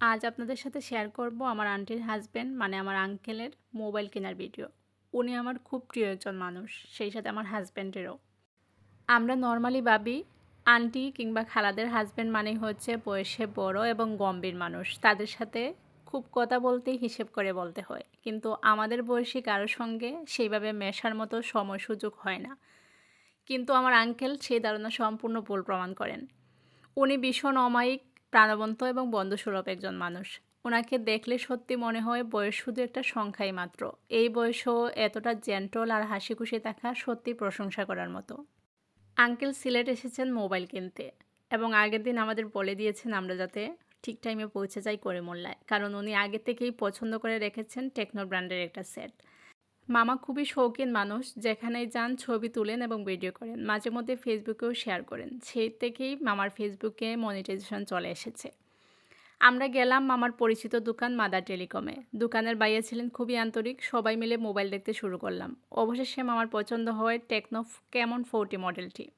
আজ আপনাদের সাথে শেয়ার করব আমার আন্টির হাজব্যান্ড মানে আমার আঙ্কেলের মোবাইল কেনার ভিডিও উনি আমার খুব প্রিয় একজন মানুষ, সেই সাথে আমার হাজব্যান্ডেরও আমরা নর্মালি ভাবি আন্টি কিংবা খালাদের হাজব্যান্ড মানে হচ্ছে বয়সে বড় এবং গম্ভীর মানুষ। তাদের সাথে খুব কথা বলতেই হিসেব করে বলতে হয়। কিন্তু আমাদের বয়সী কারও সঙ্গে সেইভাবে মেশার মতো সময় সুযোগ হয় না। কিন্তু আমার আঙ্কেল সেই ধারণা সম্পূর্ণ ভুল প্রমাণ করেন। উনি ভীষণ অমায়িক প্রাণবন্ত এবং বন্ধুসুলভ একজন মানুষ। ওনাকে দেখলে সত্যি মনে হয় বয়স শুধু একটা সংখ্যাই মাত্র। এই বয়সেও এতটা জেন্টল আর হাসি খুশি থাকা সত্যি প্রশংসা করার মতো। আঙ্কেল সিলেট এসেছেন মোবাইল কিনতে এবং আগের দিন আমাদের বলে দিয়েছেন আমরা যাতে ঠিক টাইমে পৌঁছে যাই করিমোল্লায়। কারণ উনি আগে থেকেই পছন্দ করে রেখেছেন টেকনো ব্র্যান্ডের একটা সেট। মামা খুবই শৌখিন মানুষ, যেখানেই যান ছবি তুলেন এবং ভিডিও করেন। মাঝে মধ্যে ফেসবুকেও শেয়ার করেন। সেই থেকেই মামার ফেসবুকে মনিটাইজেশন চলে এসেছে। আমরা গেলাম মামার পরিচিত দোকান মাদার টেলিকমে। দোকানের বাইরে ছিলেন খুবই আন্তরিক, সবাই মিলে মোবাইল দেখতে শুরু করলাম। অবশেষে মামার পছন্দ হয় টেকনো কেমন ফোরটি মডেলটি।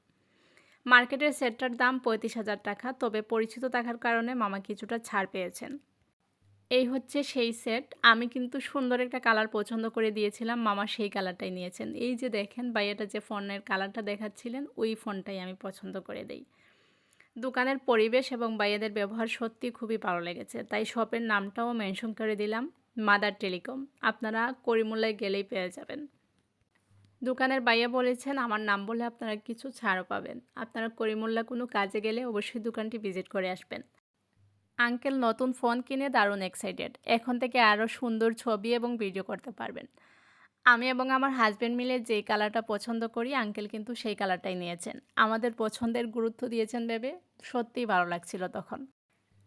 মার্কেটের সেটটার দাম পঁয়ত্রিশ হাজার টাকা, তবে পরিচিত থাকার কারণে মামা কিছুটা ছাড় পেয়েছেন। এই হচ্ছে সেই সেট আমি কিন্তু সুন্দর একটা কালার পছন্দ করে দিয়েছিলাম, মামা সেই কালারটাই নিয়েছেন। এই যে দেখেন বাইয়াটা যে ফোনের কালারটা দেখাচ্ছিলেন, ওই ফোনটাই আমি পছন্দ করে দেই। দোকানের পরিবেশ এবং বাইয়াদের ব্যবহার সত্যি খুবই ভালো লেগেছে, তাই শপের নামটাও মেনশন করে দিলাম মাদার টেলিকম আপনারা করিমুল্লায় গেলেই পেয়ে যাবেন। দোকানের বাইয়া বলেছেন, আমার নাম বলে আপনারা কিছু ছাড়ও পাবেন। আপনারা করিমুল্লা কোনো কাজে গেলে অবশ্যই দোকানটি ভিজিট করে আসবেন। আঙ্কেল নতুন ফোন কিনে দারুণ এক্সাইটেড এখন থেকে আরও সুন্দর ছবি এবং ভিডিও করতে পারবেন। আমি এবং আমার হাজব্যান্ড মিলে যেই কালারটা পছন্দ করি আঙ্কেল কিন্তু সেই কালারটাই নিয়েছেন। আমাদের পছন্দের গুরুত্ব দিয়েছেন ভেবে সত্যিই ভালো লাগছিল তখন।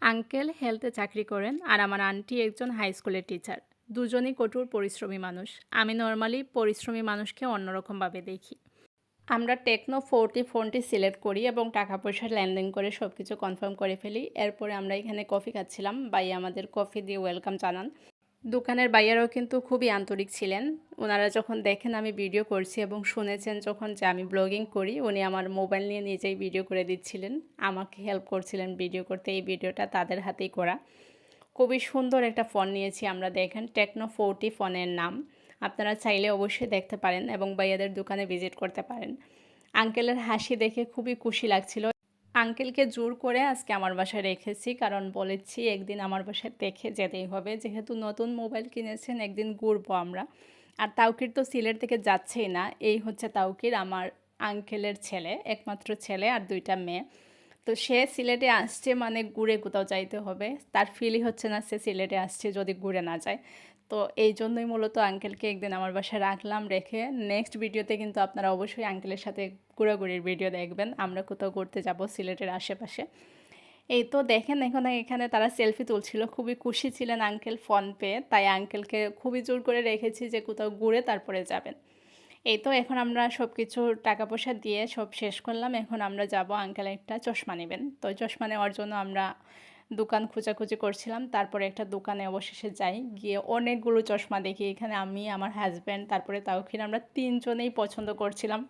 আঙ্কেল হেলথে চাকরি করেন আর আমার আন্টি একজন হাই স্কুলের টিচার দুজনই কঠোর পরিশ্রমী মানুষ। আমি নর্মালি পরিশ্রমী মানুষকে অন্যরকমভাবে দেখি। আমরা টেকনো ফোরটি ফোনটি সিলেক্ট করি এবং টাকা পয়সা লেনদেন করে সব কিছু কনফার্ম করে ফেলি। এরপরে আমরা এখানে কফি খাচ্ছিলাম। বাই আমাদের কফি দিয়ে ওয়েলকাম জানান। দোকানের বাইয়ারাও কিন্তু খুবই আন্তরিক ছিলেন। ওনারা যখন দেখেন আমি ভিডিও করছি এবং শুনেছেন যখন যে আমি ব্লগিং করি, উনি আমার মোবাইল নিয়ে নিজেই ভিডিও করে দিচ্ছিলেন। আমাকে হেল্প করছিলেন ভিডিও করতে। এই ভিডিওটা তাদের হাতেই করা। খুবই সুন্দর একটা ফোন নিয়েছি আমরা। দেখেন টেকনো ফোরটি ফোনের নাম। আপনারা চাইলে অবশ্যই দেখতে পারেন এবং ভাইয়াদের দোকানে ভিজিট করতে পারেন। আঙ্কেলের হাসি দেখে খুবই খুশি লাগছিল। আঙ্কেলকে জোর করে আজকে আমার বাসায় রেখেছি, কারণ বলেছি একদিন আমার বাসায় দেখে যেতেই হবে। যেহেতু নতুন মোবাইল কিনেছেন, একদিন ঘুরবো আমরা। আর তাউকির তো সিলেট থেকে যাচ্ছেই না, এই হচ্ছে তাউকির আমার আঙ্কেলের ছেলে, একমাত্র ছেলে আর দুইটা মেয়ে। তো সে সিলেটে আসছে মানে ঘুরে কোথাও যাইতে হবে। তার ফিলই হচ্ছে না সে সিলেটে আসছে যদি ঘুরে না যায়। তো এই জন্যই মূলত আঙ্কেলকে একদিন আমার বাসায় রাখলাম রেখে নেক্সট ভিডিওতে কিন্তু আপনারা অবশ্যই আঙ্কেলের সাথে ঘোরাঘুরির ভিডিও দেখবেন। আমরা কোথাও ঘুরতে যাব সিলেটের আশেপাশে। এই তো দেখেন এখন এখানে তারা সেলফি তুলছিল। খুবই খুশি ছিলেন আঙ্কেল ফোন পেয়ে। তাই আঙ্কেলকে খুবই জোর করে রেখেছি যে কোথাও ঘুরে তারপরে যাবেন। এই তো এখন আমরা সব কিছু টাকা পয়সা দিয়ে সব শেষ করলাম। এখন আমরা যাব আঙ্কেল একটা চশমা নেবেন। তো চশমা নেওয়ার জন্য আমরা দোকান খোঁজাখুঁজি করছিলাম। তারপরে একটা দোকানে অবশেষে যাই। গিয়ে অনেকগুলো চশমা দেখি। এখানে আমি, আমার হাজব্যান্ড তারপরে তাওখির আমরা তিনজনেই পছন্দ করছিলাম।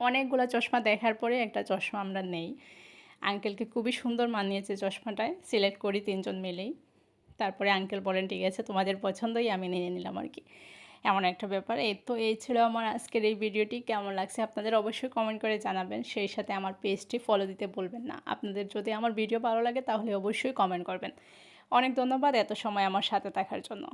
অনেকগুলো চশমা দেখার পরে একটা চশমা আমরা নেই। আঙ্কেলকে খুবই সুন্দর মানিয়েছে চশমাটায় সিলেক্ট করি তিনজন মিলেই। তারপরে আঙ্কেল বলেন, ঠিক আছে, তোমাদের পছন্দই আমি নিয়ে নিলাম আর কি। এমন একটা ব্যাপার। এই তো এই ছিল আমার আজকের এই ভিডিওটি কেমন লাগছে আপনাদের অবশ্যই কমেন্ট করে জানাবেন। সেই সাথে আমার পেজটি ফলো দিতে বলবেন না। আপনাদের যদি আমার ভিডিও ভালো লাগে তাহলে অবশ্যই কমেন্ট করবেন। অনেক ধন্যবাদ এত সময় আমার সাথে থাকার জন্য।